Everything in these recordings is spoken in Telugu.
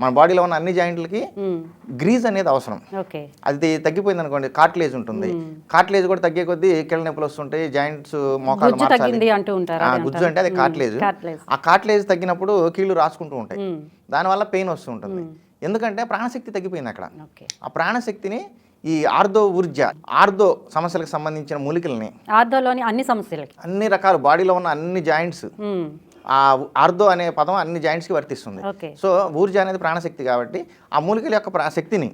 మన బాడీలో ఉన్న అన్ని జాయింట్లకి. గ్రీజ్ అనేది అవసరం. అది తగ్గిపోయింది అనుకోండి కార్టిలేజ్ ఉంటుంది. కార్టిలేజ్ కూడా తగ్గే కొద్దీ కీళ్ళ నొప్పులు వస్తుంటాయి జాయింట్స్ మోకాలు గుజ్జు మార్చాలి. అంటూ అది గుజ్జు అంటే అది కార్టిలేజ్ కార్టిలేజ్. ఆ కార్టిలేజ్ తగ్గినప్పుడు కీళ్ళు రాసుకుంటూ ఉంటాయి. దానివల్ల పెయిన్ వస్తూ ఉంటుంది ఎందుకంటే ప్రాణశక్తి తగ్గిపోయింది అక్కడ. ఆ ప్రాణశక్తిని ఈ ఆర్దో ఊర్జ ఆర్దో సమస్యలకు సంబంధించిన మూలికల్ని ఆర్థోలోని అన్ని సమస్యలకి. అన్ని రకాల బాడీలో ఉన్న అన్ని జాయింట్స్. ఆ ఆర్దో అనే పదం అన్ని జాయింట్స్కి వర్తిస్తుంది. సో ఊర్జ అనేది ప్రాణశక్తి కాబట్టి ఆ మూలికల యొక్క శక్తిని.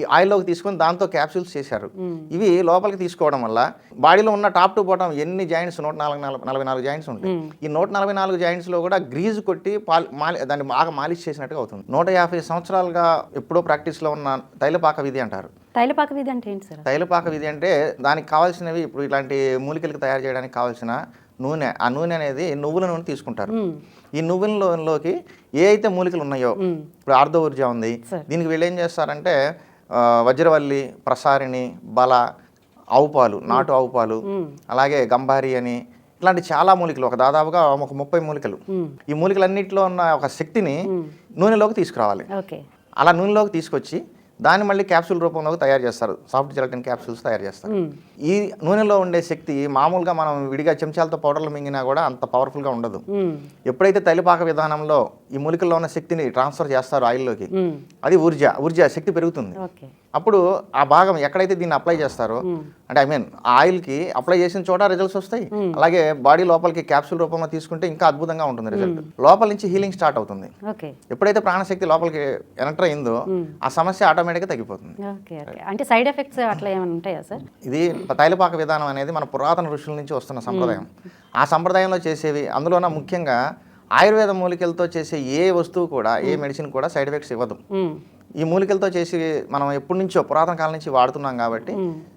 ఈ ఆయిల్లోకి తీసుకొని దాంతో క్యాప్సూల్స్ చేశారు. ఇవి లోపలికి తీసుకోవడం వల్ల బాడీలో ఉన్న టాప్ టు బాటం ఎన్ని జాయింట్స్ నూట నాలుగు నలభై నాలుగు జాయింట్స్ ఉంటాయి. ఈ నూట నలభై నాలుగు జాయింట్స్లో కూడా గ్రీజ్ కొట్టి మాలి దాన్ని బాగా మాలిష్ చేసినట్టుగా అవుతుంది. నూట యాభై సంవత్సరాలుగా ఎప్పుడో ప్రాక్టీస్లో ఉన్న తైలపాక విధి అంటారు. తైలపాక విధి అంటే ఏంటి సార్? తైలపాక విధి అంటే దానికి కావాల్సినవి ఇప్పుడు ఇలాంటి మూలికలకు తయారు చేయడానికి కావాల్సిన నూనె ఆ నూనె అనేది నువ్వుల నూనె తీసుకుంటారు. ఈ నువ్వులలోకి ఏ అయితే మూలికలు ఉన్నాయో. ఇప్పుడు ఆర్ధ ఊర్జ ఉంది. దీనికి వీళ్ళు ఏం చేస్తారంటే వజ్రవల్లి ప్రసారిణి బల ఆవు పాలు నాటు ఆవు పాలు మ్మ్. అలాగే గంబారి అని ఇట్లాంటి చాలా మూలికలు ఒక దాదాపుగా ఒక ముప్పై మూలికలు. ఈ మూలికలన్నింటిలో ఉన్న ఒక శక్తిని నూనెలోకి తీసుకురావాలి అలా నూనెలోకి తీసుకొచ్చి దాన్ని మళ్ళీ క్యాప్సూల్ రూపంలోకి తయారు చేస్తారు సాఫ్ట్ జెలటిన్ క్యాప్సూల్స్ తయారు చేస్తారు. ఈ నూనెలో ఉండే శక్తి మామూలుగా మనం విడిగా చెంచాలతో పౌడర్లు మింగినా కూడా అంత పవర్ఫుల్గా ఉండదు. ఎప్పుడైతే తైలపాక విధానంలో ఈ మూలికల్లో ఉన్న శక్తిని ట్రాన్స్ఫర్ చేస్తారో ఆయిల్లోకి. అది ఊర్జ ఊర్జ శక్తి పెరుగుతుంది అప్పుడు ఆ భాగం ఎక్కడైతే దీన్ని అప్లై చేస్తారో. అంటే ఐ మీన్ ఆ ఆయిల్కి అప్లై చేసిన చోట రిజల్ట్స్ వస్తాయి. అలాగే బాడీ లోపలికి క్యాప్సూల్ రూపంలో తీసుకుంటే ఇంకా అద్భుతంగా ఉంటుంది రిజల్ట్. లోపల నుంచి హీలింగ్ స్టార్ట్ అవుతుంది. ఎప్పుడైతే ప్రాణశక్తి లోపలికి ఎంటర్ అయిందో ఆ సమస్య ఆటోమేటిక్గా తగ్గిపోతుంది. అంటే సైడ్ ఎఫెక్ట్స్ అట్లా ఏమైనా ఉంటాయా సార్? ఇది తైలపాక విధానం అనేది మన పురాతన ఋషుల నుంచి వస్తున్న సంప్రదాయం. ఆ సంప్రదాయంలో చేసేవి అందులోన ముఖ్యంగా ఆయుర్వేద మూలికలతో చేసే ఏ వస్తువు కూడా ఏ మెడిసిన్ కూడా సైడ్ ఎఫెక్ట్స్ ఇవ్వదు. ఈ మూలికలతో చేసి మనం ఎప్పటి నుంచో పురాతన కాలం నుంచి వాడుతున్నాం కాబట్టి.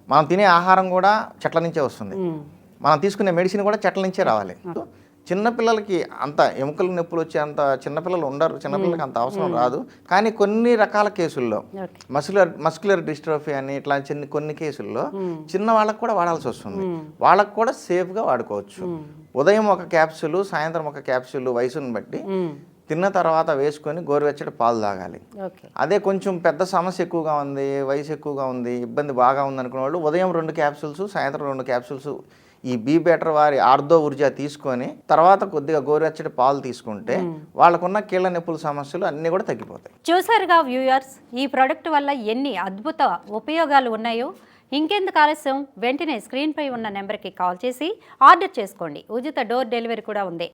మనం తినే ఆహారం కూడా చెట్ల నుంచే వస్తుంది. మనం తీసుకునే మెడిసిన్ కూడా చెట్ల నుంచే రావాలి చిన్నపిల్లలకి అంత ఎముకల నొప్పులు వచ్చే అంత చిన్నపిల్లలు ఉండరు చిన్నపిల్లలకి అంత అవసరం రాదు కానీ కొన్ని రకాల కేసుల్లో మస్కులర్ మస్కులర్ డిస్ట్రోఫీ అని ఇట్లా చిన్న కొన్ని కేసుల్లో. చిన్న వాళ్ళకి కూడా వాడాల్సి వస్తుంది. వాళ్ళకి కూడా సేఫ్గా వాడుకోవచ్చు. ఉదయం ఒక క్యాప్సూల్ సాయంత్రం ఒక క్యాప్సూల్ వయసును బట్టి. తిన్న తర్వాత వేసుకొని గోరువెచ్చటి పాలు తాగాలి. అదే కొంచెం పెద్ద సమస్య ఎక్కువగా ఉంది వయసు ఎక్కువగా ఉంది ఇబ్బంది బాగా ఉంది అనుకునే వాళ్ళు ఉదయం రెండు క్యాప్సూల్స్ సాయంత్రం రెండు క్యాప్సూల్స్ ఈ బీ బెటర్ వారి ఆర్దో ఊర్జా తీసుకొని తర్వాత కొద్దిగా గోరువెచ్చటి పాలు తీసుకుంటే వాళ్ళకున్న కీళ్ళ నొప్పుల సమస్యలు అన్నీ కూడా తగ్గిపోతాయి. చూసారుగా వ్యూయర్స్ ఈ ప్రోడక్ట్ వల్ల ఎన్ని అద్భుత ఉపయోగాలు ఉన్నాయో? ఇంకెందుకు ఆలస్యం? వెంటనే స్క్రీన్పై ఉన్న నెంబర్కి కాల్ చేసి ఆర్డర్ చేసుకోండి. ఉచిత డోర్ డెలివరీ కూడా ఉంది.